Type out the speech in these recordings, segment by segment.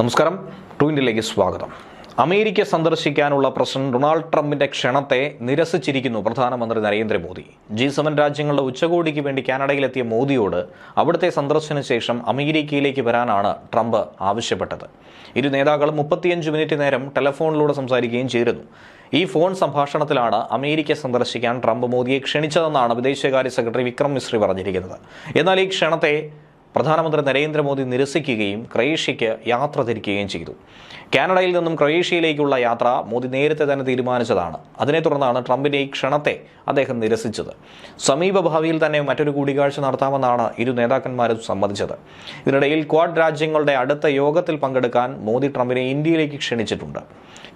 നമസ്കാരം. ടു ഇന്ത്യയിലേക്ക് സ്വാഗതം. അമേരിക്ക സന്ദർശിക്കാനുള്ള പ്രസിഡന്റ് ഡൊണാൾഡ് ട്രംപിന്റെ ക്ഷണത്തെ നിരസിച്ചിരിക്കുന്നു പ്രധാനമന്ത്രി നരേന്ദ്രമോദി. ജി സെവൻ രാജ്യങ്ങളുടെ ഉച്ചകോടിക്ക് വേണ്ടി കാനഡയിലെത്തിയ മോദിയോട് അവിടുത്തെ സന്ദർശന ശേഷം അമേരിക്കയിലേക്ക് വരാനാണ് ട്രംപ് ആവശ്യപ്പെട്ടത്. ഇരു നേതാക്കളും മുപ്പത്തിയഞ്ച് മിനിറ്റ് നേരം ടെലഫോണിലൂടെ സംസാരിക്കുകയും ചെയ്തിരുന്നു. ഈ ഫോൺ സംഭാഷണത്തിലാണ് അമേരിക്ക സന്ദർശിക്കാൻ ട്രംപ് മോദിയെ ക്ഷണിച്ചതെന്നാണ് വിദേശകാര്യ സെക്രട്ടറി വിക്രം മിശ്രി പറഞ്ഞിരിക്കുന്നത്. എന്നാൽ ഈ ക്ഷണത്തെ പ്രധാനമന്ത്രി നരേന്ദ്രമോദി നിരസിക്കുകയും ക്രൊയേഷ്യയ്ക്ക് യാത്ര തിരിക്കുകയും ചെയ്തു. കാനഡയിൽ നിന്നും ക്രൊയേഷ്യയിലേക്കുള്ള യാത്ര മോദി നേരത്തെ തന്നെ തീരുമാനിച്ചതാണ്. അതിനെ തുടർന്നാണ് ട്രംപിന്റെ ഈ ക്ഷണത്തെ അദ്ദേഹം നിരസിച്ചത്. സമീപ ഭാവിയിൽ തന്നെ മറ്റൊരു കൂടിക്കാഴ്ച നടത്താമെന്നാണ് ഇരു നേതാക്കന്മാരും സമ്മതിച്ചത്. ഇതിനിടയിൽ ക്വാഡ് രാജ്യങ്ങളുടെ അടുത്ത യോഗത്തിൽ പങ്കെടുക്കാൻ മോദി ട്രംപിനെ ഇന്ത്യയിലേക്ക് ക്ഷണിച്ചിട്ടുണ്ട്.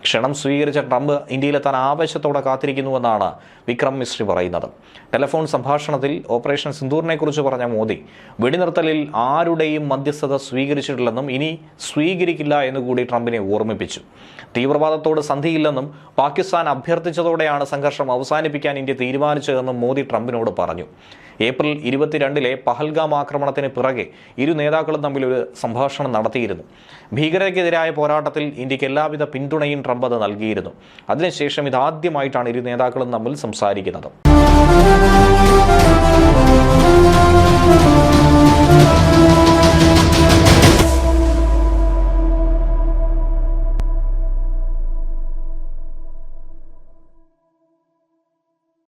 ക്ഷണം സ്വീകരിച്ച ട്രംപ് ഇന്ത്യയിലെത്താൻ ആവേശത്തോടെ കാത്തിരിക്കുന്നുവെന്നാണ് വിക്രം മിശ്രി പറയുന്നത്. ടെലഫോൺ സംഭാഷണത്തിൽ ഓപ്പറേഷൻ സിന്ദൂറിനെക്കുറിച്ച് പറഞ്ഞ മോദി വെടിനിർത്തലിൽ ആരുടെയും മധ്യസ്ഥത സ്വീകരിച്ചിട്ടില്ലെന്നും ഇനി സ്വീകരിക്കില്ല എന്നുകൂടി ട്രംപിനെ ഓർമ്മിപ്പിച്ചു. തീവ്രവാദത്തോട് സന്ധിയില്ലെന്നും പാകിസ്ഥാൻ അഭ്യർത്ഥിച്ചതോടെയാണ് സംഘർഷം അവസാനിപ്പിക്കാൻ ഇന്ത്യ തീരുമാനിച്ചതെന്നും മോദി ട്രംപിനോട് പറഞ്ഞു. ഏപ്രിൽ ഇരുപത്തിരണ്ടിലെ പഹൽഗാം ആക്രമണത്തിന് പിറകെ ഇരു നേതാക്കളും തമ്മിൽ ഒരു സംഭാഷണം നടത്തിയിരുന്നു. ഭീകരതയ്ക്കെതിരായ പോരാട്ടത്തിൽ ഇന്ത്യയ്ക്ക് എല്ലാവിധ പിന്തുണയും ട്രംപ് അത് നൽകിയിരുന്നു. അതിനുശേഷം ഇതാദ്യമായിട്ടാണ് ഇരു നേതാക്കളും തമ്മിൽ സംസാരിക്കുന്നത്.